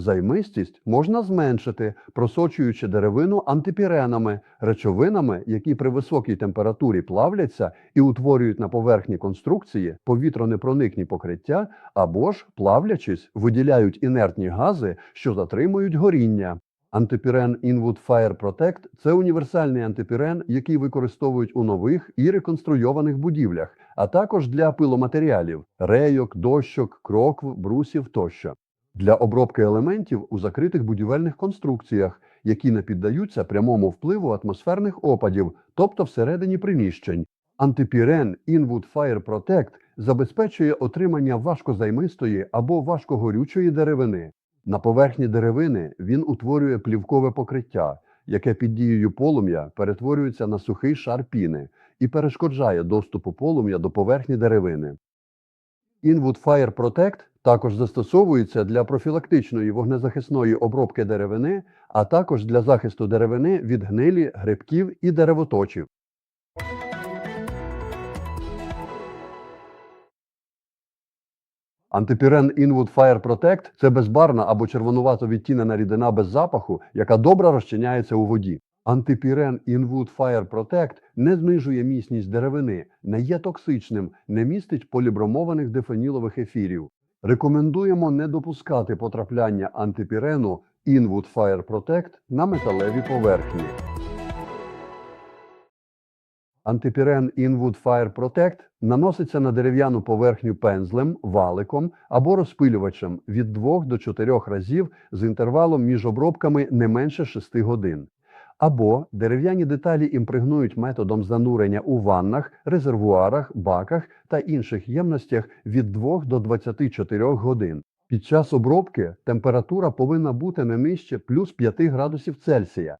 Займистість можна зменшити, просочуючи деревину антипіренами, речовинами, які при високій температурі плавляться і утворюють на поверхні конструкції повітронепроникні покриття, або ж, плавлячись, виділяють інертні гази, що затримують горіння. Антипірен Inwood Fire Protect – це універсальний антипірен, який використовують у нових і реконструйованих будівлях, а також для пиломатеріалів – рейок, дощок, крокв, брусів тощо. Для обробки елементів у закритих будівельних конструкціях, які не піддаються прямому впливу атмосферних опадів, тобто всередині приміщень. Антипірен Inwood Fire Protect забезпечує отримання важкозаймистої або важкогорючої деревини. На поверхні деревини він утворює плівкове покриття, яке під дією полум'я перетворюється на сухий шар піни і перешкоджає доступу полум'я до поверхні деревини. Inwood Fire Protect також застосовується для профілактичної вогнезахисної обробки деревини, а також для захисту деревини від гнилі, грибків і деревоточів. Антипірен Inwood Fire Protect – це безбарна або червонувато відтінена рідина без запаху, яка добре розчиняється у воді. Антипірен Inwood Fire Protect не знижує міцність деревини, не є токсичним, не містить полібромованих дифенілових ефірів. Рекомендуємо не допускати потрапляння антипірену Inwood Fire Protect на металеві поверхні. Антипірен Inwood Fire Protect наноситься на дерев'яну поверхню пензлем, валиком або розпилювачем від 2 до 4 разів з інтервалом між обробками не менше 6 годин. Або дерев'яні деталі імпрегнують методом занурення у ваннах, резервуарах, баках та інших ємностях від 2 до 24 годин. Під час обробки температура повинна бути не нижче плюс 5 градусів Цельсія.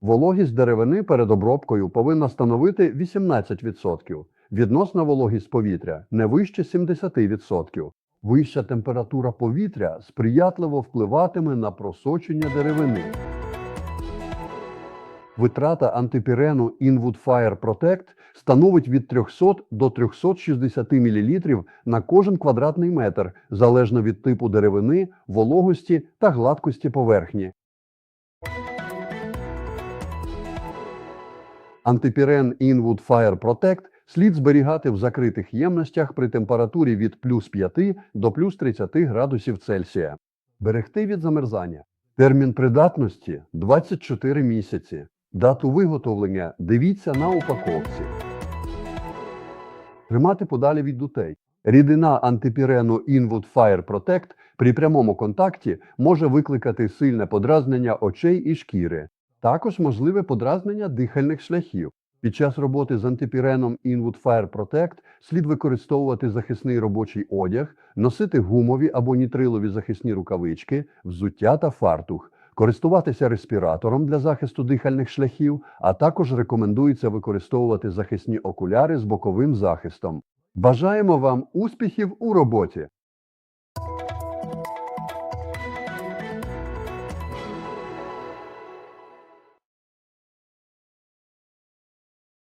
Вологість деревини перед обробкою повинна становити 18%. Відносна вологість повітря не вище 70%. Вища температура повітря сприятливо впливатиме на просочення деревини. Витрата антипірену Inwood Fire Protect становить від 300 до 360 мл на кожен квадратний метр, залежно від типу деревини, вологості та гладкості поверхні. Антипірен Inwood Fire Protect слід зберігати в закритих ємностях при температурі від плюс 5 до плюс 30 градусів Цельсія. Берегти від замерзання. Термін придатності 24 місяці. Дату виготовлення дивіться на упаковці. Тримати подалі від дутей. Рідина антипірену Inwood Fire Protect при прямому контакті може викликати сильне подразнення очей і шкіри. Також можливе подразнення дихальних шляхів. Під час роботи з антипіреном Inwood Fire Protect слід використовувати захисний робочий одяг, носити гумові або нітрилові захисні рукавички, взуття та фартух, користуватися респіратором для захисту дихальних шляхів, а також рекомендується використовувати захисні окуляри з боковим захистом. Бажаємо вам успіхів у роботі!